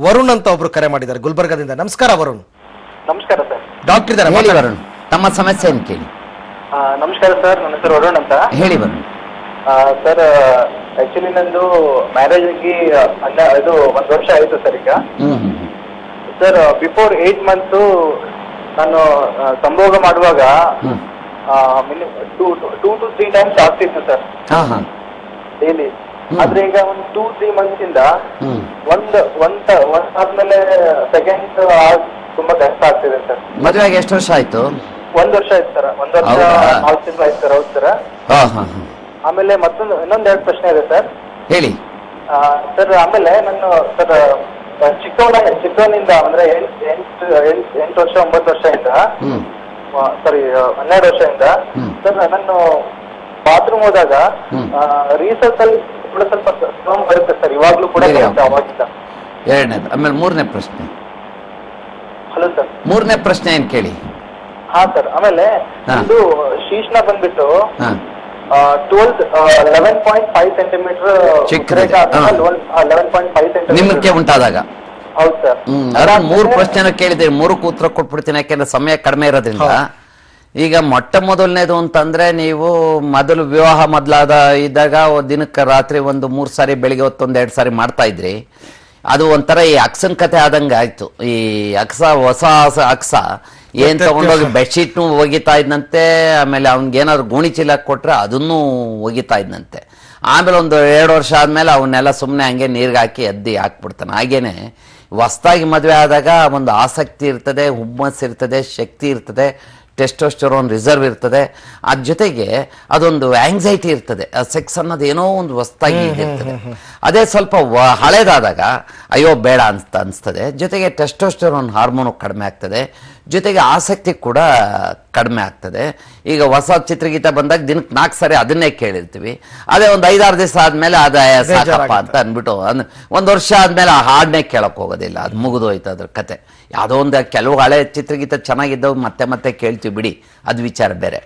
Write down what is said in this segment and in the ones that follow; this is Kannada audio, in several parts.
ವರುಣ್ ಅಂತ ಒಬ್ರು ಕರೆ ಮಾಡಿದ್ದಾರೆ ಗುಲ್ಬರ್ಗಾದಿಂದ. ನಮಸ್ಕಾರ ವರುಣ್. ನಮಸ್ಕಾರ ಸರ್. ಡಾಕ್ಟರ್ ಇದ್ದಾರೆ ಹೇಳಿ ವರುಣ್ ತಮ್ಮ ಸಮಸ್ಯೆಯನ್ನು ಕೇಳಿ? ಆ, ನಮಸ್ಕಾರ ಸರ್ ನನ್ನ ಹೆಸರು ವರುಣ್ ಅಂತ. ಹೇಳಿ ವರುಣ್. ಆ, ಸರ್ ಆಕ್ಚುಲಿ ನಂದು ಮ್ಯಾರೇಜ್ ಆಗಿ ಅನ್ನ ಇದು ಒಂದು ವರ್ಷ ಆಯ್ತು ಸರ್ ಈಗ. ಹ್ಮ್ ಹ್ಮ್ ಹ್ಮ್. ಸರ್ ಬಿಫೋರ್ ಏಟ್ ಮಂತ್ ನಾನು ಆ, ಸಂಭೋಗ ಮಾಡುವಾಗ ಹ್ಮ್. Two two two three times ಆಗ್ತಿತ್ತು ಸರ್. ಹಾ ಹಾ. ಡೈಲಿ ಹ್ಮ್. ಆದ್ರೆ ಈಗ ಒಂದು ಟೂ ತ್ರೀ ಮಂತ್ಸ್ ಇಂದ ಹ್ಮ್. ಒಂದ್ ಒಂದ್ ಒಂದ್ ಆದ್ಮೇಲೆ ಸೆಕೆಂಡ್ ತುಂಬಾ ಕಷ್ಟ ಆಗ್ತಿದೆ ಸರ್ ಮದುವೆಗೆ ಎಷ್ಟು ವರ್ಷ ಆಯ್ತು? ಒಂದ್ ವರ್ಷ ಆಯ್ತು ಸರ್ ಒಂದ್ ವರ್ಷ ಹೌದಾ? ನಾಲ್ಕು ತಿಂಗಳು ಆಯ್ತು ಸರ್ ಹೌದು ಸರ್ ಹಾ ಹಾ ಹಾ. ಆಮೇಲೆ ಮತ್ತೊಂದು ಇನ್ನೊಂದ್ ಎರಡು ಪ್ರಶ್ನೆ ಇದೆ ಸರ್ ಹೇಳಿ. ಆ, ಸರ್ ಆಮೇಲೆ ನಾನು ಸರ್ ಚಿಕ್ಕವನ ಚಿಕ್ಕವನಿಂದ ಅಂದ್ರೆ ಎಂಟ್ ಎಂಟು ಎಂಟ್ ಎಂಟು ವರ್ಷ ಒಂಬತ್ತು ವರ್ಷದಿಂದ ಹ್ಮ್. ಸಾರಿ ಹನ್ನೆರಡು ವರ್ಷದಿಂದ. ಹ್ಮ್. ಸರ್ ನಾನು ಬಾತ್ರೂಮ್ ಹೋದಾಗ ಹ್ಮ್. ರೀಸರ್ಚ್ ಅಲ್ಲಿ ಬರುತ್ತೆ ಸರ್. ಇವಾಗ್ಲೂ ಕೂಡ ಹೇಳಿ ಬರುತ್ತೆ ಅಪ್ಪ. ಅವಾಗಿಂದ. ಎರಡನೇದು ಆಮೇಲೆ ಮೂರನೇ ಪ್ರಶ್ನೆ. Hello sir. ಮೂರನೇ ಪ್ರಶ್ನೆ ಏನು ಕೇಳಿ? ಹಾ ಸರ್. ಆಮೇಲೆ ಹಾ. ಇದು ಶೀಶ್ನ ಬಂದ್ಬಿಟ್ಟು ಹಾ. Twelfth eleven point five centimetre ಚಿಕ್ಕದಿದೆ. ಹಾ. ಲೆವೆನ್ ಪಾಯಿಂಟ್ ಫೈವ್ ನಿಮ್ಮಕ್ಕೆ ಸೆಂಟಿಮೀಟರ್ ಉಂಟಾದಾಗ. ಹೌದು ಸರ್. ಹ್ಮ್ ಅದ್ರಲ್ಲಿ ಮೂರು ಪ್ರಶ್ನೆನ ಕೇಳಿದ್ದೀರಿ. ಮೂರು ಉತ್ತರ ಕೊಟ್ಬಿಡ್ತೀನಿ ಯಾಕೆಂದ್ರೆ ಸಮಯ ಕಡಿಮೆ ಇರೋದ್ರಿಂದ. ಈಗ ಮೊಟ್ಟ ಮೊದಲನೇದು ಅಂತಂದ್ರೆ ನೀವು ಮೊದಲು ವಿವಾಹ ಮೊದಲಾದ ಇದ್ದಾಗ ದಿನಕ್ಕೆ ರಾತ್ರಿ ಒಂದು ಮೂರು ಸಾರಿ ಬೆಳಿಗ್ಗೆ ಹೊತ್ತೊಂದು ಎರಡು ಸಾರಿ ಮಾಡ್ತಾ ಇದ್ರಿ. ಅದು ಒಂಥರ ಈ ಅಕ್ಸನ್ ಕತೆ ಆದಂಗೆ ಆಯಿತು. ಈ ಅಕ್ಸ ಹೊಸ ಹೊಸ ಅಕ್ಸ ಏನ್ ತಗೊಂಡೋಗಿ ಬೆಡ್ಶೀಟ್ನು ಒಗಿತಾ ಇದ್ನಂತೆ ಆಮೇಲೆ ಅವ್ನಿಗೆ ಏನಾದ್ರು ಗೋಣಿ ಚೀಲ ಕೊಟ್ರೆ ಅದನ್ನೂ ಒಗಿತಾ ಇದ್ನಂತೆ. ಆಮೇಲೆ ಒಂದು ಎರಡು ವರ್ಷ ಆದಮೇಲೆ ಅವನ್ನೆಲ್ಲ ಸುಮ್ಮನೆ ಹಂಗೆ ನೀರಿಗೆ ಹಾಕಿ ಅದ್ದಿ ಹಾಕ್ಬಿಡ್ತಾನೆ. ಹಾಗೇನೆ ಹೊಸ್ದಾಗಿ ಮದುವೆ ಆದಾಗ ಒಂದು ಆಸಕ್ತಿ ಇರ್ತದೆ ಹುಮ್ಮಸ್ ಇರ್ತದೆ ಶಕ್ತಿ ಇರ್ತದೆ. ಟೆಸ್ಟೋಸ್ಟೆರೋನ್ ರಿಸರ್ವ್ ಇರ್ತದೆ. ಅದ್ರ ಜೊತೆಗೆ ಅದೊಂದು ಆಂಗ್ಸೈಟಿ ಇರ್ತದೆ. ಸೆಕ್ಸ್ ಅನ್ನೋದು ಏನೋ ಒಂದು ಹೊಸ್ತಾಗಿ ಇರ್ತದೆ. ಅದೇ ಸ್ವಲ್ಪ ಹಳೇದಾದಾಗ ಅಯ್ಯೋ ಬೇಡ ಅಂತ ಅನಿಸ್ತದೆ. ಜೊತೆಗೆ ಟೆಸ್ಟೋಸ್ಟೆರೋನ್ ಹಾರ್ಮೋನು ಕಡಿಮೆ ಆಗ್ತದೆ. ಜೊತೆಗೆ ಆಸಕ್ತಿ ಕೂಡ ಕಡಿಮೆ ಆಗ್ತದೆ. ಈಗ ಹೊಸ ಚಿತ್ರಗೀತ ಬಂದಾಗ ದಿನಕ್ಕೆ ನಾಲ್ಕು ಸಾರಿ ಅದನ್ನೇ ಕೇಳಿರ್ತೀವಿ. ಅದೇ ಒಂದು ಐದಾರು ದಿವಸ ಆದ್ಮೇಲೆ ಅದೇ ಸಾಕಪ್ಪ ಅಂತ ಅಂದ್ಬಿಟ್ಟು ಅಂದ್ರೆ ಒಂದು ವರ್ಷ ಆದ್ಮೇಲೆ ಆ ಹಾಡನ್ನೇ ಕೇಳೋಕೆ ಹೋಗೋದಿಲ್ಲ. ಅದು ಮುಗಿದೋಯ್ತು ಅದ್ರ ಕತೆ. ಯಾವುದೋ ಒಂದು ಕೆಲವು ಹಳೆ ಚಿತ್ರಗೀತ ಚೆನ್ನಾಗಿದ್ದವು ಮತ್ತೆ ಮತ್ತೆ ಕೇಳ್ತೀವಿ ಬಿಡಿ. ಅದು ವಿಚಾರ ಬೇರೆ.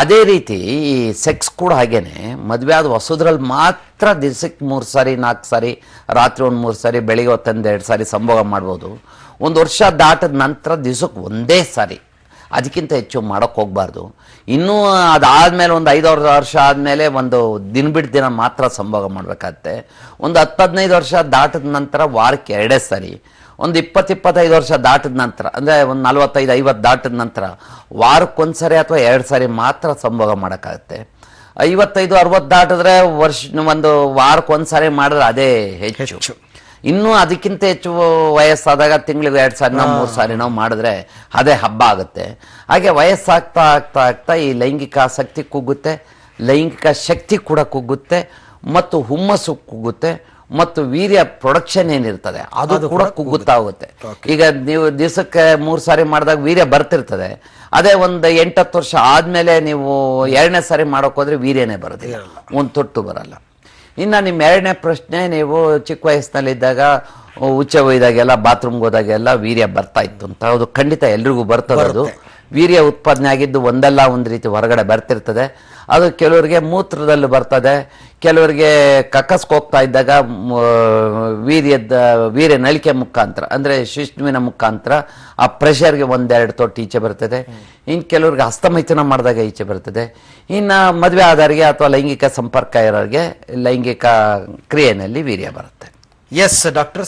ಅದೇ ರೀತಿ ಈ ಸೆಕ್ಸ್ ಕೂಡ ಹಾಗೇನೆ. ಮದುವೆ ಆದ ಹೊಸದ್ರಲ್ಲಿ ಮಾತ್ರ ದಿವ್ಸಕ್ಕೆ ಮೂರು ಸಾರಿ, ನಾಲ್ಕು ಸಾರಿ, ರಾತ್ರಿ ಒಂದು ಮೂರು ಸಾರಿ, ಬೆಳಿಗ್ಗೆ ಹೊತ್ತೊಂದು ಎರಡು ಸಾರಿ ಸಂಭೋಗ ಮಾಡ್ಬೋದು. ಒಂದು ವರ್ಷ ದಾಟದ ನಂತರ ದಿವ್ಸಕ್ಕೆ ಒಂದೇ ಸಾರಿ. ಅದಕ್ಕಿಂತ ಹೆಚ್ಚು ಮಾಡೋಕ್ಕೆ ಹೋಗಬಾರ್ದು. ಇನ್ನೂ ಅದಾದಮೇಲೆ ಒಂದು ಐದು ವರ್ಷ ಆದಮೇಲೆ ಒಂದು ದಿನ ಬಿಟ್ಟು ದಿನ ಮಾತ್ರ ಸಂಭೋಗ ಮಾಡಬೇಕಾಗತ್ತೆ. ಒಂದು ಹತ್ತು, ಹದಿನೈದು ವರ್ಷ ದಾಟಿದ ನಂತರ ವಾರಕ್ಕೆ ಎರಡೇ ಸಾರಿ. ಒಂದು ಇಪ್ಪತ್ತು ಇಪ್ಪತ್ತೈದು ವರ್ಷ ದಾಟಿದ ನಂತರ ಅಂದರೆ ಒಂದು ನಲ್ವತ್ತೈದು ಐವತ್ತು ದಾಟಿದ ನಂತರ ವಾರಕ್ಕೊಂದು ಸರಿ ಅಥವಾ ಎರಡು ಸಾರಿ ಮಾತ್ರ ಸಂಭೋಗ ಮಾಡೋಕ್ಕಾಗುತ್ತೆ. ಐವತ್ತೈದು ಅರವತ್ತು ದಾಟಿದ್ರೆ ವರ್ಷ ಒಂದು ವಾರಕ್ಕೊಂದು ಸಾರಿ ಮಾಡಿದ್ರೆ ಅದೇ ಹೆಚ್ಚು. ಇನ್ನೂ ಅದಕ್ಕಿಂತ ಹೆಚ್ಚು ವಯಸ್ಸಾದಾಗ ತಿಂಗಳಿಗೆ ಎರಡು ಸಾರಿನೋ ಮೂರು ಸಾರಿನೋ ಮಾಡಿದ್ರೆ ಅದೇ ಹಬ್ಬ ಆಗುತ್ತೆ. ಹಾಗೆ ವಯಸ್ಸಾಗ್ತಾ ಆಗ್ತಾ ಆಗ್ತಾ ಈ ಲೈಂಗಿಕ ಆಸಕ್ತಿ ಕುಗ್ಗುತ್ತೆ ಲೈಂಗಿಕ ಶಕ್ತಿ ಕೂಡ ಕುಗ್ಗುತ್ತೆ ಮತ್ತು ಹುಮ್ಮಸ್ಸು ಕುಗ್ಗುತ್ತೆ. ಮತ್ತು ವೀರ್ಯ ಪ್ರೊಡಕ್ಷನ್ ಏನಿರ್ತದೆ ಅದು ಕೂಡ ಕುಗ್ಗುತ್ತಾ ಹೋಗುತ್ತೆ ಈಗ ನೀವು ದಿವಸಕ್ಕೆ ಮೂರು ಸಾರಿ ಮಾಡಿದಾಗ ವೀರ್ಯ ಬರ್ತಿರ್ತದೆ. ಅದೇ ಒಂದು ಎಂಟತ್ತು ವರ್ಷ ಆದಮೇಲೆ ನೀವು ಎರಡನೇ ಸಾರಿ ಮಾಡೋಕೆ ಹೋದ್ರೆ ವೀರ್ಯನೇ ಬರೋದಿಲ್ಲ. ಒಂದು ತೊಟ್ಟು ಬರಲ್ಲ. ಇನ್ನು ನಿಮ್ಮ ಎರಡನೇ ಪ್ರಶ್ನೆ ನೀವು ಚಿಕ್ಕ ವಯಸ್ಸಿನಲ್ಲಿದ್ದಾಗ ಉಚ್ಚ ಒಯ್ದಾಗೆಲ್ಲ ಬಾತ್ರೂಮ್ಗೆ ಹೋದಾಗೆಲ್ಲ ವೀರ್ಯ ಬರ್ತಾ ಇತ್ತು ಅಂತ. ಅದು ಖಂಡಿತ ಎಲ್ರಿಗೂ ಬರ್ತದೆ ಅದು. ವೀರ್ಯ ಉತ್ಪಾದನೆ ಆಗಿದ್ದು ಒಂದಲ್ಲ, ಒಂದು ರೀತಿ ಹೊರಗಡೆ ಬರ್ತಿರ್ತದೆ. ಅದು ಕೆಲವರಿಗೆ ಮೂತ್ರದಲ್ಲಿ ಬರ್ತದೆ. ಕೆಲವರಿಗೆ ಕಕ್ಕಸ್ಕೋಗ್ತಾ ಇದ್ದಾಗ ವೀರ್ಯದ, ವೀರ್ಯ ನಳಿಕೆ ಮುಖಾಂತರ, ಅಂದರೆ ಶಿಷ್ಣುವಿನ ಮುಖಾಂತರ ಆ ಪ್ರೆಷರ್ಗೆ ಒಂದೆರಡು ತೊಟ್ಟು ಈಚೆ ಬರ್ತದೆ. ಇನ್ನು ಕೆಲವ್ರಿಗೆ ಹಸ್ತಮೈಥುನ ಮಾಡಿದಾಗ ಈಚೆ ಬರ್ತದೆ. ಇನ್ನು ಮದುವೆ ಆದವರಿಗೆ ಅಥವಾ ಲೈಂಗಿಕ ಸಂಪರ್ಕ ಇರೋರಿಗೆ ಲೈಂಗಿಕ ಕ್ರಿಯೆಯಲ್ಲಿ ವೀರ್ಯ ಬರುತ್ತೆ. S doctor